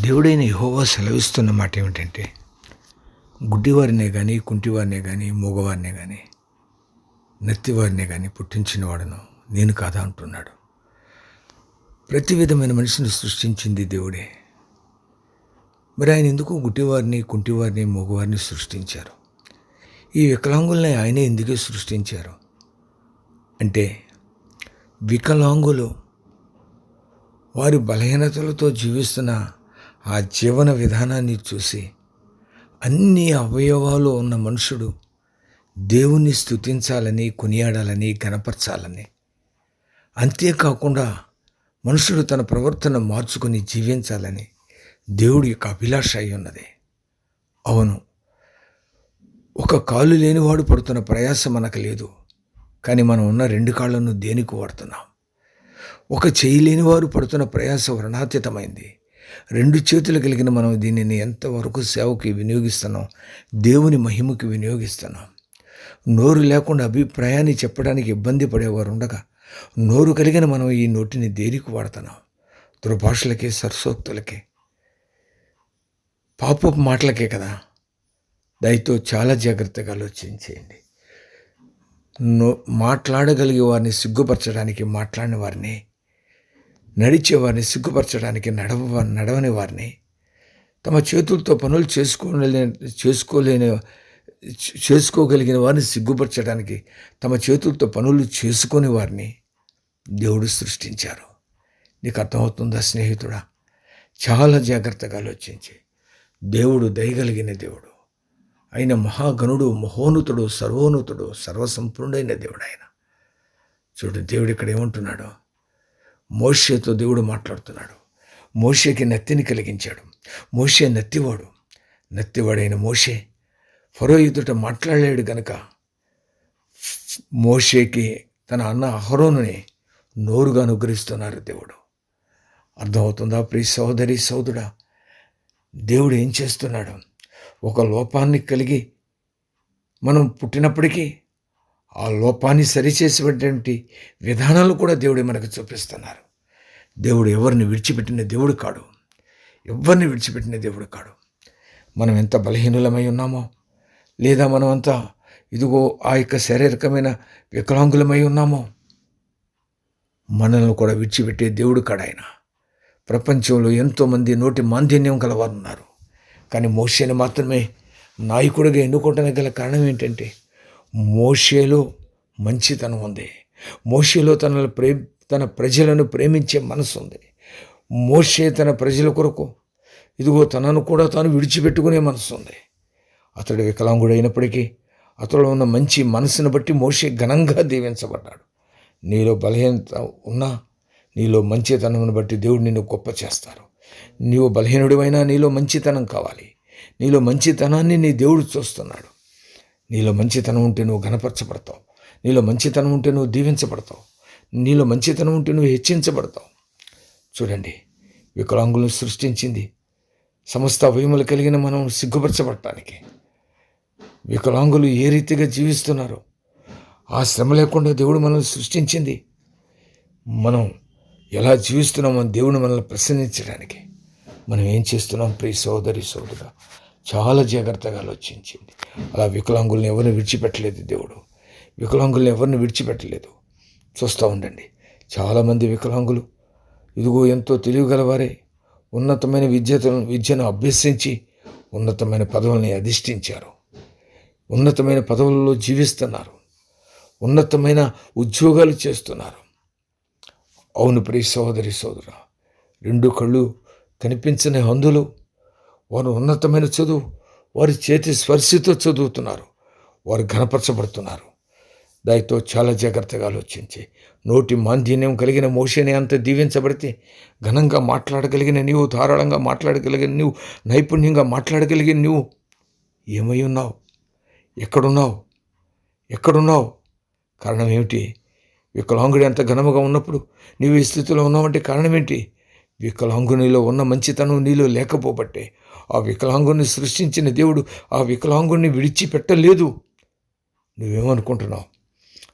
దేవుడైన యహోవా సెలవిస్తున్న మాట ఏమిటంటే గుడ్డివారినే కానీ కుంటివారినే కానీ మూగవారినే కానీ నెత్తివారినే కానీ పుట్టించిన వాడను నేను కాదా అంటున్నాడు. ప్రతి విధమైన మనిషిని సృష్టించింది దేవుడే. మరి ఆయన ఎందుకు గుడ్డివారిని కుంటివారిని మూగవారిని సృష్టించారు? ఈ వికలాంగుల్ని ఆయనే ఎందుకు సృష్టించారు? అంటే వికలాంగులు వారి బలహీనతలతో జీవిస్తున్న ఆ జీవన విధానాన్ని చూసి అన్ని అవయవాలు ఉన్న మనుషుడు దేవుణ్ణి స్తుతించాలని కొనియాడాలని గనపరచాలని అంతేకాకుండా మనుషుడు తన ప్రవర్తన మార్చుకొని జీవించాలని దేవుడి యొక్క అభిలాష అయి ఉన్నది. అవును ఒక కాలు లేనివాడు పడుతున్న ప్రయాస మనకు లేదు కానీ మనం ఉన్న రెండు కాళ్ళను దేనికి వాడుతున్నాం? ఒక చేయి లేని పడుతున్న ప్రయాస వర్ణాతీతమైంది. రెండు చేతులు కలిగిన మనం దీనిని ఎంతవరకు సేవకి వినియోగిస్తున్నాం దేవుని మహిమకి వినియోగిస్తున్నాం. నోరు లేకుండా అభిప్రాయాన్ని చెప్పడానికి ఇబ్బంది పడేవారు ఉండగా నోరు కలిగిన మనం ఈ నోటిని దేనికి వాడుతున్నాం? దుర్భాషలకే సరసోక్తులకే పాపపు మాటలకే కదా? దయతో చాలా జాగ్రత్తగా ఆలోచించేయండి. నో మాట్లాడగలిగే వారిని సిగ్గుపరచడానికి మాట్లాడిన వారిని నడిచే వారిని సిగ్గుపరచడానికి నడవ నడవని వారిని తమ చేతులతో పనులు చేసుకోలేని చేసుకోలేని చేసుకోగలిగిన వారిని సిగ్గుపరచడానికి తమ చేతులతో పనులు చేసుకుని వారిని దేవుడు సృష్టించారు. నీకు అర్థమవుతుందా స్నేహితుడా? చాలా జాగ్రత్తగా ఆలోచించి. దేవుడు దయగలిగిన దేవుడు. ఆయన మహాగణుడు మహోన్నతుడు సర్వోన్నతుడు సర్వసంపూర్ణుడైన దేవుడు ఆయన చూడు దేవుడు ఇక్కడ ఏమంటున్నాడో? మోషేతో దేవుడు మాట్లాడుతున్నాడు. మోషేకి నత్తిని కలిగించాడు. మోషే నత్తివాడు. నత్తివాడైన మోషే ఫరో ఎదుట మాట్లాడలేడు గనక మోషేకి తన అన్న అహరోనుని నోరుగా అనుగ్రహిస్తున్నారు దేవుడు. అర్థమవుతుందా? ప్రియ సోదరి సోదరుడా దేవుడు ఏం చేస్తున్నాడు? ఒక లోపాన్ని కలిగి మనం పుట్టినప్పటికీ ఆ లోపాన్ని సరిచేసేటువంటి విధానాలు కూడా దేవుడు మనకు చూపిస్తున్నారు. దేవుడు ఎవరిని విడిచిపెట్టిన దేవుడు కాడు. ఎవరిని విడిచిపెట్టిన దేవుడు కాడు. మనం ఎంత బలహీనులమై ఉన్నామో లేదా మనం అంతా ఇదిగో ఆ యొక్క శారీరకమైన వికలాంగులమై ఉన్నామో మనల్ని కూడా విడిచిపెట్టే దేవుడు కాడాయన ప్రపంచంలో ఎంతోమంది నోటి మాంద్యన్యం గలవారు ఉన్నారు కానీ మోషేని మాత్రమే నాయకుడిగా ఎన్నుకోవటానికి గల కారణం ఏంటంటే మోషేలో మంచితనం ఉంది. మోషేలో తన ప్రే తన ప్రజలను ప్రేమించే మనసు ఉంది. మోషే తన ప్రజల కొరకు ఇదిగో తనను కూడా తాను విడిచిపెట్టుకునే మనసు ఉంది. అతడు వికలాంగుడు అయినప్పటికీ అతడు ఉన్న మంచి మనసును బట్టి మోషే ఘనంగా దీవించబడ్డాడు. నీలో బలహీనత ఉన్నా నీలో మంచితనమును బట్టి దేవుడు నిన్ను గొప్ప చేస్తారు నీవు బలహీనుడివైనా నీలో మంచితనం కావాలి. నీలో మంచితనాన్ని నీ దేవుడు చూస్తున్నాడు. నీలో మంచితనం ఉంటే నువ్వు గణపరచబడతావు నీలో మంచితనం ఉంటే నువ్వు దీవించబడతావు. నీలో మంచితనం ఉంటే నువ్వు హెచ్చించబడతావు. చూడండి వికలాంగులను సృష్టించింది సమస్త అవయములు కలిగిన మనం సిగ్గుపరచబడటానికి. వికలాంగులు ఏ రీతిగా జీవిస్తున్నారో? ఆ శ్రమ లేకుండా దేవుడు మనల్ని సృష్టించింది. మనం ఎలా జీవిస్తున్నామో దేవుడు మనల్ని ప్రసన్నించడానికి మనం ఏం చేస్తున్నాం? ప్రియ సోదరి సోదరుగా చాలా జాగ్రత్తగా ఆలోచించింది. అలా వికలాంగుల్ని ఎవరిని విడిచిపెట్టలేదు దేవుడు. వికలాంగుల్ని ఎవరిని విడిచిపెట్టలేదు? చూస్తూ ఉండండి. చాలామంది వికలాంగులు ఇదిగో ఎంతో తెలివిగలవారే. ఉన్నతమైన విద్యను విద్యను అభ్యసించి ఉన్నతమైన పదవుల్ని అధిష్ఠించారు. ఉన్నతమైన పదవులలో జీవిస్తున్నారు. ఉన్నతమైన ఉద్యోగాలు చేస్తున్నారు. అవును ప్రియ సోదరి సోదర రెండు కళ్ళు కనిపించని హందులు వారు ఉన్నతమైన చదువు వారి చేతి స్పర్శతో చదువుతున్నారు వారు ఘనపరచబడుతున్నారు. దానితో చాలా జాగ్రత్తగా ఆలోచించి నోటి మాంద్యన్యం కలిగిన మోషనే అంత దీవించబడితే ఘనంగా మాట్లాడగలిగిన నీవు ధారాళంగా మాట్లాడగలిగిన నీవు నైపుణ్యంగా మాట్లాడగలిగిన నీవు ఏమై ఉన్నావు? ఎక్కడున్నావు? ఎక్కడున్నావు? కారణం ఏమిటి? వికలాంగుడు ఎంత ఘనముగా ఉన్నప్పుడు నీవు ఈ స్థితిలో ఉన్నావంటే కారణం ఏంటి? వికలాంగునిలో ఉన్న మంచితనం నీలో లేకపోబట్టే ఆ వికలాంగుని సృష్టించిన దేవుడు ఆ వికలాంగుని విడిచిపెట్టలేదు. నువ్వేమనుకుంటున్నావు?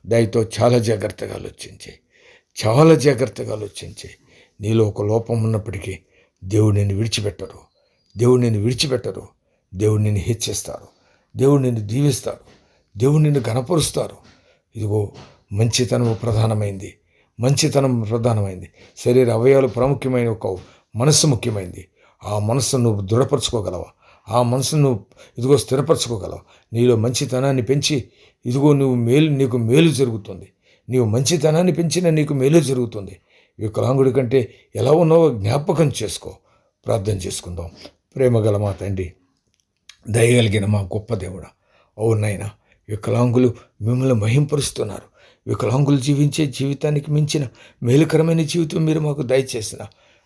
దయతో చాలా జాగ్రత్తగా ఆలోచించే. చాలా జాగ్రత్తగా ఆలోచించే. నీలో ఒక లోపం ఉన్నప్పటికీ దేవుడు నిన్ను విడిచిపెట్టరు దేవుడు నిన్ను విడిచిపెట్టరు దేవుడు నిన్ను హెచ్చిస్తారు. దేవుడు నిన్ను దీవిస్తారు. దేవుడు నిన్ను గణపరుస్తారు ఇదిగో మంచితనం ప్రధానమైంది. మంచితనం ప్రధానమైంది. శరీర అవయవాలు ప్రాముఖ్యమైన ఒక మనస్సు ముఖ్యమైంది. ఆ మనసును నువ్వు దృఢపరచుకోగలవా? ఆ మనసును నువ్వు ఇదిగో స్థిరపరచుకోగలవు? నీలో మంచితనాన్ని పెంచి ఇదిగో నువ్వు మేలు నీకు మేలు జరుగుతుంది. నీవు మంచితనాన్ని పెంచిన నీకు మేలు జరుగుతుంది. వికలాంగుడి కంటే ఎలా ఉన్నావో జ్ఞాపకం చేసుకో. ప్రార్థన చేసుకుందాం. ప్రేమగల మా తండ్రి దయగలిగిన మా గొప్ప దేవుడా. అవునైనా వికలాంగులు మిమ్మల్ని మహింపరుస్తున్నారు. వికలాంగులు జీవించే జీవితానికి మించిన మేలుకరమైన జీవితం మీరు మాకు దయచేసిన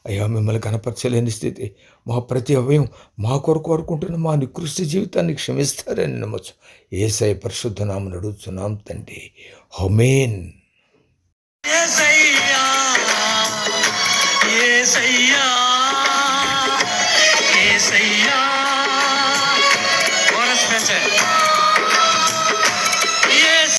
అయ్యా మిమ్మల్ని కనపరచలేని స్థితి. మా ప్రతి అవయం మా కొరకు కోరుకుంటున్న మా నికృష్ట జీవితాన్ని క్షమిస్తారని నమ్మచ్చు ఏసై పరిశుద్ధ నామని అడుగుతున్నాం తండ్రి. హొమేన్